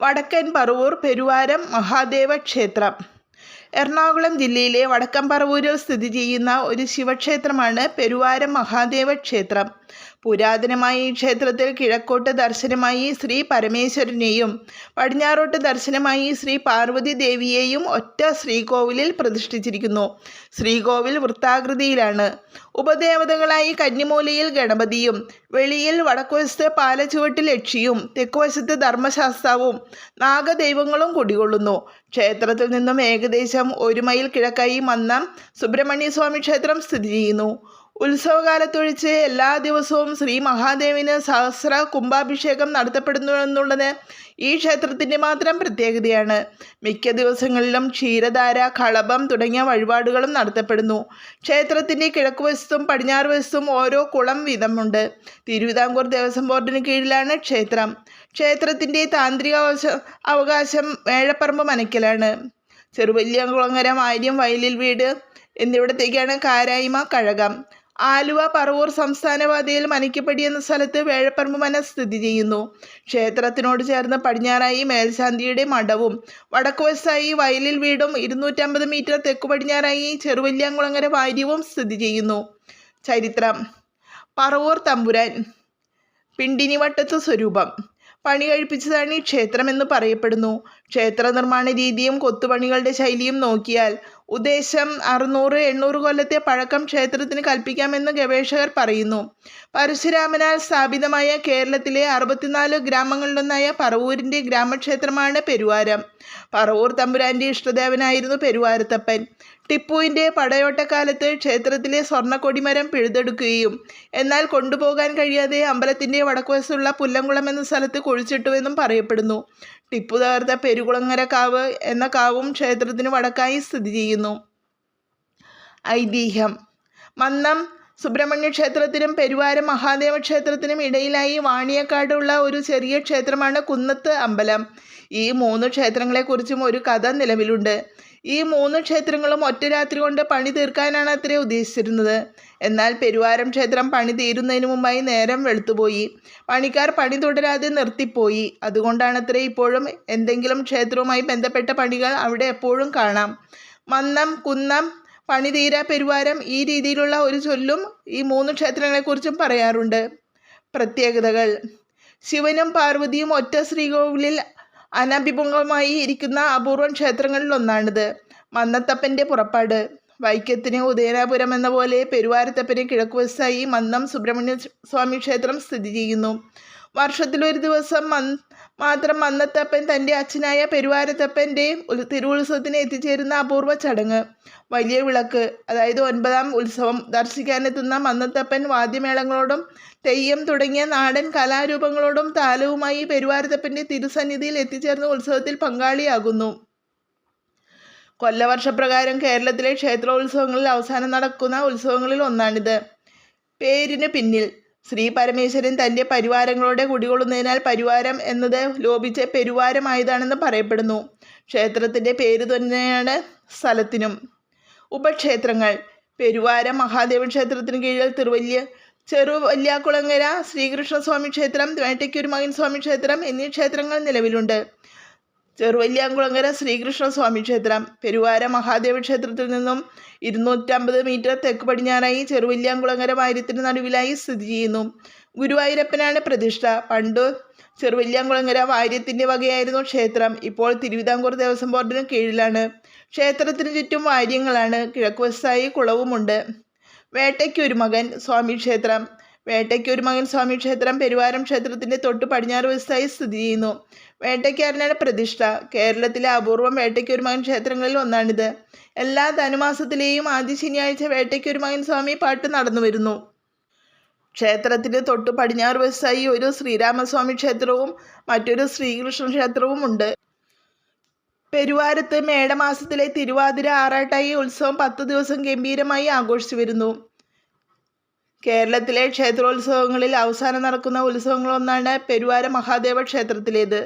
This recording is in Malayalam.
വടക്കൻ പറവൂർ പെരുവാരം മഹാദേവ ക്ഷേത്രം. എറണാകുളം ജില്ലയിലെ വടക്കൻ പറവൂരിൽ സ്ഥിതി ചെയ്യുന്ന ഒരു ശിവക്ഷേത്രമാണ് പെരുവാരം മഹാദേവ ക്ഷേത്രം. പുരാതനമായ ഈ ക്ഷേത്രത്തിൽ കിഴക്കോട്ട് ദർശനമായി ശ്രീ പരമേശ്വരനെയും പടിഞ്ഞാറോട്ട് ദർശനമായി ശ്രീ പാർവതി ദേവിയെയും ഒറ്റ ശ്രീകോവിലിൽ പ്രതിഷ്ഠിച്ചിരിക്കുന്നു. ശ്രീകോവിൽ വൃത്താകൃതിയിലാണ്. ഉപദേവതകളായി കന്നിമൂലയിൽ ഗണപതിയും വെളിയിൽ വടക്കുവശത്ത് പാലച്ചുവട്ടിൽ ലക്ഷിയും തെക്കുവശത്ത് ധർമ്മശാസ്താവും നാഗദൈവങ്ങളും കുടികൊള്ളുന്നു. ക്ഷേത്രത്തിൽ നിന്നും ഏകദേശം ഒരു മൈൽ കിഴക്കായി മന്നം സുബ്രഹ്മണ്യസ്വാമി ക്ഷേത്രം സ്ഥിതി ചെയ്യുന്നു. ഉത്സവകാലത്തൊഴിച്ച് എല്ലാ ദിവസവും ശ്രീ മഹാദേവിന് സഹസ്ര കുംഭാഭിഷേകം നടത്തപ്പെടുന്നു എന്നുള്ളത് ഈ ക്ഷേത്രത്തിന്റെ മാത്രം പ്രത്യേകതയാണ്. മിക്ക ദിവസങ്ങളിലും ക്ഷീരധാര കളഭം തുടങ്ങിയ വഴിപാടുകളും നടത്തപ്പെടുന്നു. ക്ഷേത്രത്തിന്റെ കിഴക്കുവശത്തും പടിഞ്ഞാറ് വശത്തും ഓരോ കുളം വീതമുണ്ട്. തിരുവിതാംകൂർ ദേവസ്വം ബോർഡിന് കീഴിലാണ് ക്ഷേത്രം. ക്ഷേത്രത്തിന്റെ താന്ത്രിക അവകാശ- വേഴപ്പറമ്പ് മനയ്ക്കലാണ് ചെറുവല്യകുളങ്ങര ആര്യം വയലിൽ വീട് എന്നിവിടത്തേക്കാണ് കാരായ്മ കഴകം. ആലുവ പറവൂർ സംസ്ഥാനപാതയിൽ മനിക്കപ്പടി എന്ന സ്ഥലത്ത് വേഴപ്പറമ്പ് മന സ്ഥിതി ചെയ്യുന്നു. ക്ഷേത്രത്തിനോട് ചേർന്ന് പടിഞ്ഞാറായി മേൽശാന്തിയുടെ മഠവും വടക്കുവശത്തായി വയലിൽ വീടും ഇരുന്നൂറ്റമ്പത് മീറ്റർ തെക്കു പടിഞ്ഞാറായി ചെറുവല്യാങ്കുളങ്ങര വാര്യവും സ്ഥിതി ചെയ്യുന്നു. ചരിത്രം. പറവൂർ തമ്പുരാൻ. പിണ്ടിനിവട്ടത്ത് സ്വരൂപം. പണി കഴിപ്പിച്ചതാണ് ഈ ക്ഷേത്രമെന്ന് പറയപ്പെടുന്നു. ക്ഷേത്ര നിർമ്മാണ രീതിയും കൊത്തുപണികളുടെ ശൈലിയും നോക്കിയാൽ ഉദ്ദേശം അറുന്നൂറ് എണ്ണൂറ് കൊല്ലത്തെ പഴക്കം ക്ഷേത്രത്തിന് കൽപ്പിക്കാമെന്ന് ഗവേഷകർ പറയുന്നു. പരശുരാമനാൽ സ്ഥാപിതമായ കേരളത്തിലെ അറുപത്തിനാല് ഗ്രാമങ്ങളിലൊന്നായ പറവൂരിന്റെ ഗ്രാമക്ഷേത്രമാണ് പെരുവാരം. പറവൂർ തമ്പുരാന്റെ ഇഷ്ടദേവനായിരുന്നു പെരുവാരത്തപ്പൻ. ടിപ്പുവിന്റെ പടയോട്ടക്കാലത്ത് ക്ഷേത്രത്തിലെ സ്വർണക്കൊടിമരം പിഴുതെടുക്കുകയും എന്നാൽ കൊണ്ടുപോകാൻ കഴിയാതെ അമ്പലത്തിന്റെ വടക്കുവശത്തുള്ള പുല്ലംകുളം എന്ന സ്ഥലത്ത് കുഴിച്ചിട്ടുവെന്നും പറയപ്പെടുന്നു. ടിപ്പു തകർത്ത പെരുകുളങ്ങര കാവ് എന്ന കാവും ക്ഷേത്രത്തിന് വടക്കായി സ്ഥിതി ചെയ്യുന്നു. ഐതിഹ്യം. മന്നം സുബ്രഹ്മണ്യ ക്ഷേത്രത്തിനും പെരുവാരം മഹാദേവ ക്ഷേത്രത്തിനും ഇടയിലായി വാണിയക്കാടുള്ള ഒരു ചെറിയ ക്ഷേത്രമാണ് കുന്നത്ത് അമ്പലം. ഈ മൂന്ന് ക്ഷേത്രങ്ങളെക്കുറിച്ചും ഒരു കഥ നിലവിലുണ്ട്. ഈ മൂന്ന് ക്ഷേത്രങ്ങളും ഒറ്റ രാത്രി കൊണ്ട് പണി തീർക്കാനാണ് അത്രേ ഉദ്ദേശിച്ചിരുന്നത്. എന്നാൽ പെരുവാരം ക്ഷേത്രം പണി തീരുന്നതിന് മുമ്പായി നേരം വെളുത്തുപോയി. പണിക്കാർ പണി തുടരാതെ നിർത്തിപ്പോയി. അതുകൊണ്ടാണ് അത്രേ ഇപ്പോഴും എന്തെങ്കിലും ക്ഷേത്രവുമായി ബന്ധപ്പെട്ട പണികൾ അവിടെ എപ്പോഴും കാണാം. മന്നം കുന്നം പണിതീര പെരുവാരം ഈ രീതിയിലുള്ള ഒരു ചൊല്ലും ഈ മൂന്ന് ക്ഷേത്രങ്ങളെക്കുറിച്ചും പറയാറുണ്ട്. പ്രത്യേകതകൾ. ശിവനും പാർവതിയും ഒറ്റ ശ്രീകോവിലിൽ അനഭിമുഖമായി ഇരിക്കുന്ന അപൂർവം ക്ഷേത്രങ്ങളിൽ ഒന്നാണിത് മന്നത്തപ്പന്റെ പുറപ്പാട്. വൈക്കത്തിന് ഉദയനാപുരം എന്ന പോലെ പെരുവാരത്തപ്പന് കിഴക്കുവശായി മന്നം സുബ്രഹ്മണ്യ സ്വാമി ക്ഷേത്രം സ്ഥിതി ചെയ്യുന്നു. വർഷത്തിലൊരു ദിവസം മൻ മാത്രം മന്നത്തപ്പൻ തന്റെ അച്ഛനായ പെരുവാരത്തപ്പന്റെയും തിരുവുത്സവത്തിന് എത്തിച്ചേരുന്ന അപൂർവ ചടങ്ങ്. വലിയ വിളക്ക് അതായത് ഒൻപതാം ഉത്സവം ദർശിക്കാനെത്തുന്ന മന്നത്തപ്പൻ വാദ്യമേളങ്ങളോടും തെയ്യം തുടങ്ങിയ നാടൻ കലാരൂപങ്ങളോടും താലവുമായി പെരുവാരത്തപ്പന്റെ തിരുസന്നിധിയിൽ എത്തിച്ചേർന്ന ഉത്സവത്തിൽ പങ്കാളിയാകുന്നു. കൊല്ലവർഷപ്രകാരം കേരളത്തിലെ ക്ഷേത്രോത്സവങ്ങളിൽ അവസാനം നടക്കുന്ന ഉത്സവങ്ങളിൽ ഒന്നാണിത്. പേരിന് പിന്നിൽ ശ്രീ പരമേശ്വരൻ തന്റെ പരിവാരങ്ങളോടെ കുടികൊള്ളുന്നതിനാൽ പരിവാരം എന്നത് ലോപിച്ച് പെരുവാരമായതാണെന്ന് പറയപ്പെടുന്നു. ക്ഷേത്രത്തിന്റെ പേര് തന്നെയാണ് സ്ഥലത്തിനും. ഉപക്ഷേത്രങ്ങൾ. പെരുവാരം മഹാദേവ ക്ഷേത്രത്തിന് കീഴിൽ തിരുവല്യ ചെറുവല്യാക്കുളങ്ങര ശ്രീകൃഷ്ണസ്വാമി ക്ഷേത്രം വേട്ടയ്ക്കൊരു മകൻ സ്വാമി ക്ഷേത്രം എന്നീ ക്ഷേത്രങ്ങൾ നിലവിലുണ്ട്. ചെറുവല്യാങ്കുളങ്ങര ശ്രീകൃഷ്ണസ്വാമി ക്ഷേത്രം. പെരുവാര മഹാദേവ ക്ഷേത്രത്തിൽ നിന്നും ഇരുന്നൂറ്റമ്പത് മീറ്റർ തെക്ക് പടിഞ്ഞാറായി ചെറുവല്യാംകുളങ്ങര വാര്യത്തിന് നടുവിലായി സ്ഥിതി ചെയ്യുന്നു. ഗുരുവായൂരപ്പനാണ് പ്രതിഷ്ഠ. പണ്ട് ചെറുവല്യാംകുളങ്ങര വാര്യത്തിന്റെ വകയായിരുന്നു ക്ഷേത്രം. ഇപ്പോൾ തിരുവിതാംകൂർ ദേവസ്വം ബോർഡിന് കീഴിലാണ്. ക്ഷേത്രത്തിന് ചുറ്റും വാര്യങ്ങളാണ്. കിഴക്കുവശത്തായി കുളവുമുണ്ട്. വേട്ടയ്ക്കൊരു മകൻ സ്വാമി ക്ഷേത്രം. വേട്ടയ്ക്കൊരു മകൻ സ്വാമി ക്ഷേത്രം പെരുവാരം ക്ഷേത്രത്തിന്റെ തൊട്ട് പടിഞ്ഞാറ് വശത്തായി സ്ഥിതി ചെയ്യുന്നു. വേട്ടയ്ക്കാരനാണ് പ്രതിഷ്ഠ? കേരളത്തിലെ അപൂർവം വേട്ടയ്ക്കൂർ മകൻ ക്ഷേത്രങ്ങളിൽ ഒന്നാണിത്. എല്ലാ ധനുമാസത്തിലെയും ആദ്യ ശനിയാഴ്ച വേട്ടയ്ക്കൂർ മകൻ സ്വാമി പാട്ട് നടന്നു വരുന്നു. ക്ഷേത്രത്തിന് തൊട്ടു പടിഞ്ഞാറ് വശത്തായി ഒരു ശ്രീരാമസ്വാമി ക്ഷേത്രവും മറ്റൊരു ശ്രീകൃഷ്ണ ക്ഷേത്രവും ഉണ്ട്. പെരുവാരത്ത് മേടമാസത്തിലെ തിരുവാതിര ആറാട്ടായി ഉത്സവം പത്ത് ദിവസം ഗംഭീരമായി ആഘോഷിച്ചു വരുന്നു. കേരളത്തിലെ ക്ഷേത്രോത്സവങ്ങളിൽ അവസാനം നടക്കുന്ന ഉത്സവങ്ങളൊന്നാണ് പെരുവാര മഹാദേവ ക്ഷേത്രത്തിലേത്.